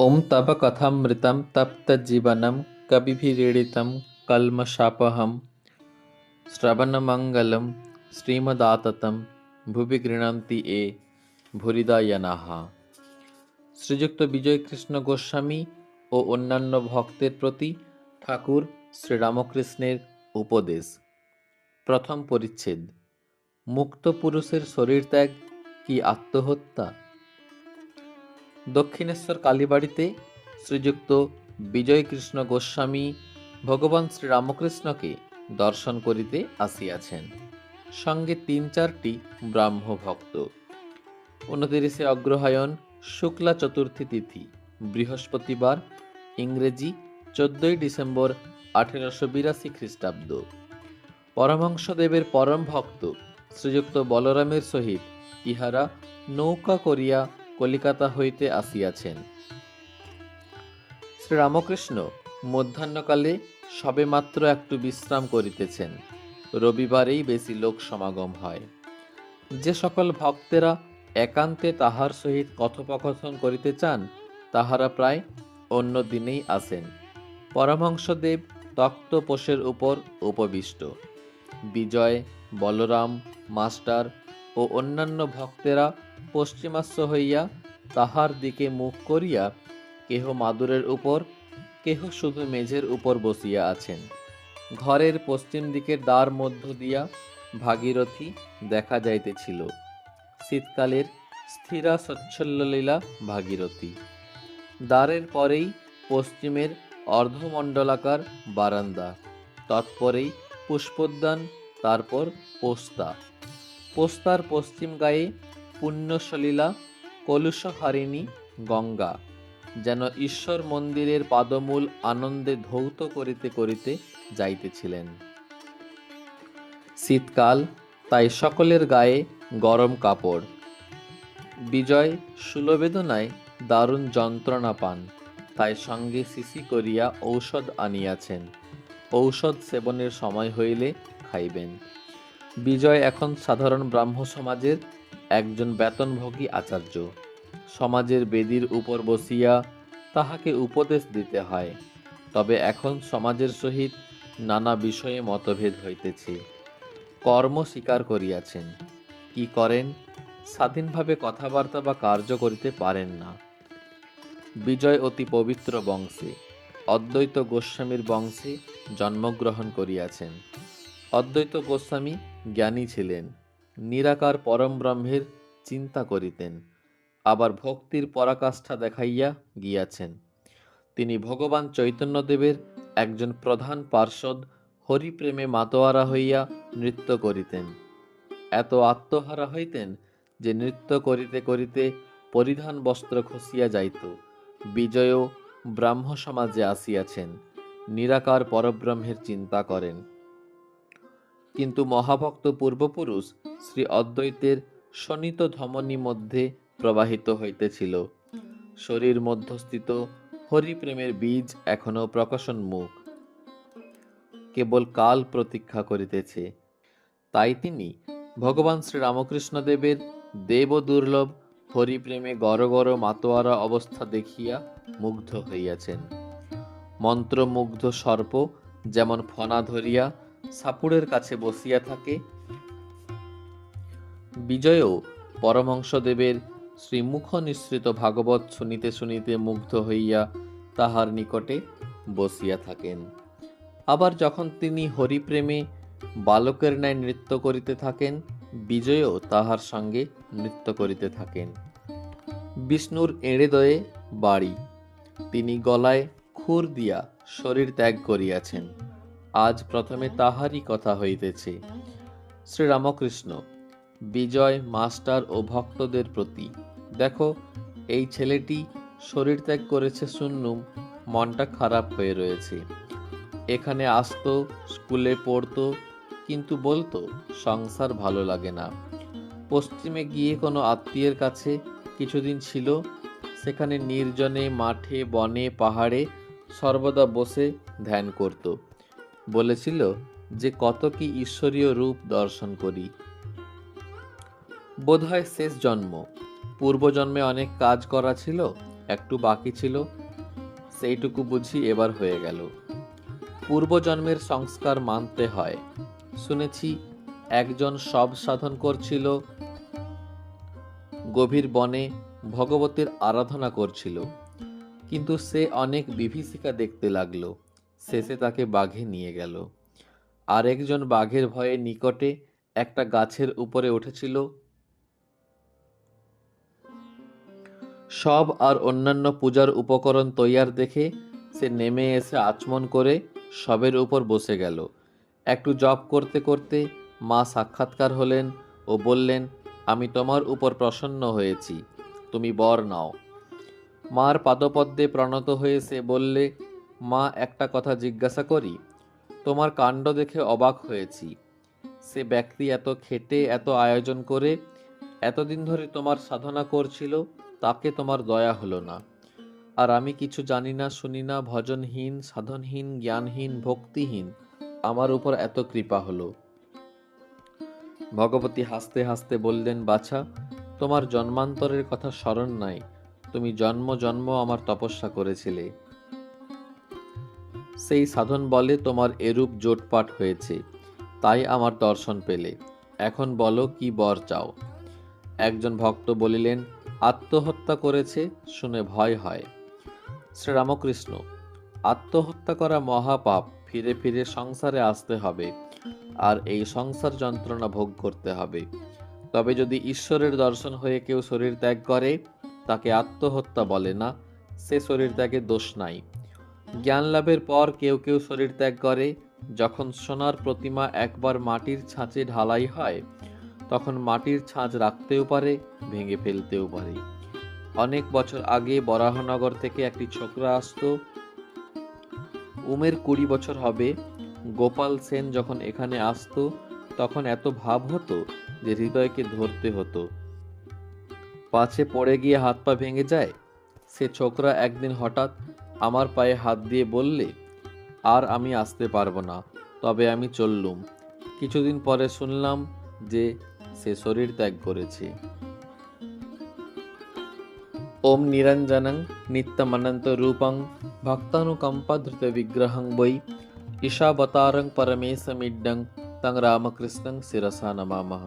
ॐ तव कथामृतं तप्तजीवनं कविभिरीडितं कल्मषापहं শ্রবণমঙ্গলম শ্রীমদাততম ভুবি গৃণন্তি এ ভুরিদায়নাহা শ্রীযুক্ত বিজয়কৃষ্ণ গোস্বামী ও অন্যান্য ভক্তের প্রতি ঠাকুর শ্রীরামকৃষ্ণের উপদেশ প্রথম পরিচ্ছেদ মুক্ত পুরুষের শরীর ত্যাগ কি আত্মহত্যা দক্ষিণেশ্বর কালীবাড়িতে শ্রীযুক্ত বিজয়কৃষ্ণ গোস্বামী ভগবান শ্রীরামকৃষ্ণকে দর্শন করিতে আসিয়াছেন। সঙ্গে তিন চারটি ব্রাহ্ম ভক্ত। উনতিরিশে অগ্রহায়ণ শুক্লা চতুর্থী তিথি, বৃহস্পতিবার, ইংরেজি, চোদ্দই ডিসেম্বর আঠেরোশো বিরাশি খ্রিস্টাব্দ। পরমহংসদেবের পরম ভক্ত শ্রীযুক্ত বলরামের সহিত ইহারা নৌকা করিয়া কলিকাতা হইতে আসিয়াছেন। শ্রীরামকৃষ্ণ মধ্যাহ্নকালে সবেমাত্র একটু বিশ্রাম করিতেছেন। রবিবারেই বেশি লোক সমাগম হয়। যে সকল ভক্তেরা একান্তে তাহার সহিত কথোপকথন করিতে চান, তাহারা প্রায় অন্য দিনেই আসেন। পরমহংসদেব তক্তপোষের উপর উপবিষ্ট। বিজয়, বলরাম, মাস্টার ও অন্যান্য ভক্তেরা পশ্চিমাস্য হইয়া তাহার দিকে মুখ করিয়া কেহ মাদুরের উপর, কেহ শুধু মেঝের উপর বসিয়া আছেন। ঘরের পশ্চিম দিকের দ্বার মধ্য দিয়া ভাগীরথী দেখা যাইতেছিল। শীতকালের স্থিরা সচ্ছল্যলীলা ভাগীরথী। দ্বারের পরেই পশ্চিমের অর্ধমণ্ডলাকার বারান্দা, তৎপরেই পুষ্পোদ্যান, তারপর পোস্তা। পোস্তার পশ্চিম গায়ে পুণ্যসলীলা কলুষহারিণী, গঙ্গা, যেন ঈশ্বর মন্দিরের পাদমূল আনন্দে ধৌত করিতে করিতে যাইতেছিলেন। শীতকাল, তাই সকলের গায়ে গরম কাপড়। বিজয় সুলবেদনায় দারুণ যন্ত্রণা পান, তাই সঙ্গে শিশি করিয়া ঔষধ আনিয়াছেন। ঔষধ সেবনের সময় হইলে খাইবেন। বিজয় এখন সাধারণ ব্রাহ্ম সমাজের একজন বেতনভোগী আচার্য। সমাজের বেদির উপর বসিয়া তাহাকে উপদেশ দিতে হয়। তবে এখন সমাজের সহিত নানা বিষয়ে মতভেদ হইতেছে। কর্ম স্বীকার করিয়াছেন। কি করেন? স্বাধীনভাবে কথাবার্তা বা কার্য করিতে পারেন না। বিজয় অতি পবিত্র বংশে। অদ্বৈত গোস্বামীর বংশে জন্মগ্রহণ করিয়াছেন। অদ্বৈত গোস্বামী জ্ঞানী ছিলেন। নিরাকার পরম ব্রহ্মের চিন্তা করিতেন, আবার ভক্তির পরাকাষ্ঠা দেখাইয়া গিয়াছেন। তিনি ভগবান চৈতন্যদেবের একজন প্রধান পার্ষদ হরিপ্রেমে মাতোয়ারা হইয়া নৃত্য করিতেন। এত আত্মহারা হইতেন যে নৃত্য করিতে করিতে পরিধান বস্ত্র খসিয়া যাইত। বিজয়ও ব্রাহ্ম সমাজে আসিয়াছেন, নিরাকার পরব্রহ্মের চিন্তা করেন। কিন্তু মহাভক্ত পূর্বপুরুষ শ্রী অদ্বৈতের শনিত ধমনী মধ্যে প্রবাহিত হইতেছিল। শরীর মধ্যস্থিত হরিপ্রেমের বীজ এখনও প্রকাশোন্মুখ। কেবল কাল প্রতীক্ষা করিতেছে। তাই তিনি ভগবান শ্রীরামকৃষ্ণদেবের দেব দুর্লভ হরিপ্রেমে গড় গড় মাতোয়ারা অবস্থা দেখিয়া মুগ্ধ হইয়াছেন। মন্ত্রমুগ্ধ সর্প যেমন ফনা ধরিয়া সাপুড়ের কাছে বসিয়া থাকে। বিজয়ও পরমহংসদেবের শ্রীমুখ নিঃসৃত ভাগবত শুনিতে শুনিতে মুগ্ধ হইয়া তাহার নিকটে বসিয়া থাকেন। আবার যখন তিনি হরিপ্রেমে বালকের ন্যায় নৃত্য করিতে থাকেন, বিজয়ও তাহার সঙ্গে নৃত্য করিতে থাকেন। বিষ্ণুর এড়েদয়ে বাড়ি। তিনি গলায় খুর দিয়া শরীর ত্যাগ করিয়াছেন। আজ প্রথমে তাহারই কথা হইতেছে। শ্রীরামকৃষ্ণ, বিজয় মাস্টার ও ভক্তদের প্রতি, দেখো, এই ছেলেটি শরীর ত্যাগ করেছে শুনলুম মনটা খারাপ হয়ে রয়েছে। এখানে আসতো, স্কুলে পড়তো, কিন্তু বলতো, সংসার ভালো লাগে না। পশ্চিমে গিয়ে কোনো আত্মীয়ের কাছে কিছুদিন ছিল, সেখানে নির্জনে মাঠে, বনে, পাহাড়ে সর্বদা বসে ধ্যান করত। বলেছিল যে কত কি ঈশ্বরীয় রূপ দর্শন করি। বোধহয় শেষ জন্ম। পূর্বজন্মে অনেক কাজ করা ছিল, একটু বাকি ছিল, সেইটুকু বুঝি এবার হয়ে গেল। পূর্বজন্মের সংস্কার মানতে হয়। শুনেছি, একজন সব সাধন করছিল, গভীর বনে ভগবতীর আরাধনা করছিল, কিন্তু সে অনেক বিভীষিকা দেখতে লাগল। শেষে তাকে বাঘে নিয়ে গেল। আরেকজন বাঘের ভয়ে নিকটে একটা গাছের উপরে উঠেছিল। সব আর অন্যান্য পূজার উপকরণ তৈয়ার দেখে সে নেমে এসে আচমন করে সবের উপর বসে গেল। একটু জপ করতে করতে মা সাক্ষাৎকার হলেন ও বললেন, আমি তোমার উপর প্রসন্ন হয়েছি। তুমি বর নাও। মার পাদপদ্মে প্রণত হয়ে সে বললে মা একটা কথা জিজ্ঞাসা করি, তোমার কাণ্ড দেখে অবাক হয়েছি। সে ব্যক্তি এত খেটে, এত আয়োজন করে, এতদিন ধরে তোমার সাধনা করছিল, তাকে তোমার দয়া হলো না। আর আমি কিছু জানি না, শুনি না, ভজনহীন, সাধনহীন, জ্ঞানহীন, ভক্তিহীন, আমার উপর এত কৃপা হলো। ভগবতী হাসতে হাসতে বললেন, বাছা, তোমার জন্মান্তরের কথা স্মরণ নাই। তুমি জন্ম জন্ম আমার তপস্যা করেছিলে। সেই সাধন বলে তোমার এরূপ জোটপাট হয়েছে। তাই আমার দর্শন পেলে। এখন বলো কি বর চাও? একজন ভক্ত বলিলেন, আত্মহত্যা করেছে শুনে ভয় হয়। শ্রীরামকৃষ্ণ, আত্মহত্যা করা মহাপাপ, ফিরে ফিরে সংসারে আসতে হবে। আর এই সংসার যন্ত্রণা ভোগ করতে হবে। তবে যদি ঈশ্বরের দর্শন হয়ে কেউ শরীর ত্যাগ করে, তাকে আত্মহত্যা বলে না। সে শরীর ত্যাগে দোষ নাই। জ্ঞান লাভের পর কেউ কেউ শরীর ত্যাগ করে। যখন সোনার প্রতিমা একবার মাটির ছাঁচে ঢালাই হয়, তখন মাটির ছাঁচ রাখতেও পারে, ভেঙে ফেলতেও পারে। অনেক বছর আগে বরাহনগর থেকে একটি ছোকরা আসতো। উমের কুড়ি বছর হবে। গোপাল সেন যখন এখানে আসতো, তখন এত ভাব হতো যে হৃদয়কে ধরতে হতো। পাছে পড়ে গিয়ে হাত পা ভেঙে যায়। সে ছোকরা একদিন হঠাৎ আমার পায়ে হাত দিয়ে বললে, আর আমি আসতে পারব না, তবে আমি চললুম। কিছুদিন পরে শুনলাম যে সে শরীর ত্যাগ করেছে। ওম নিরঞ্জনং নিত্যমনন্ত রূপং ভক্তানুকম্পধৃত বিগ্রহং বৈ ঈশাবতারং পরমেশমিড্ডং তং রামকৃষ্ণং শিরসা নমামः।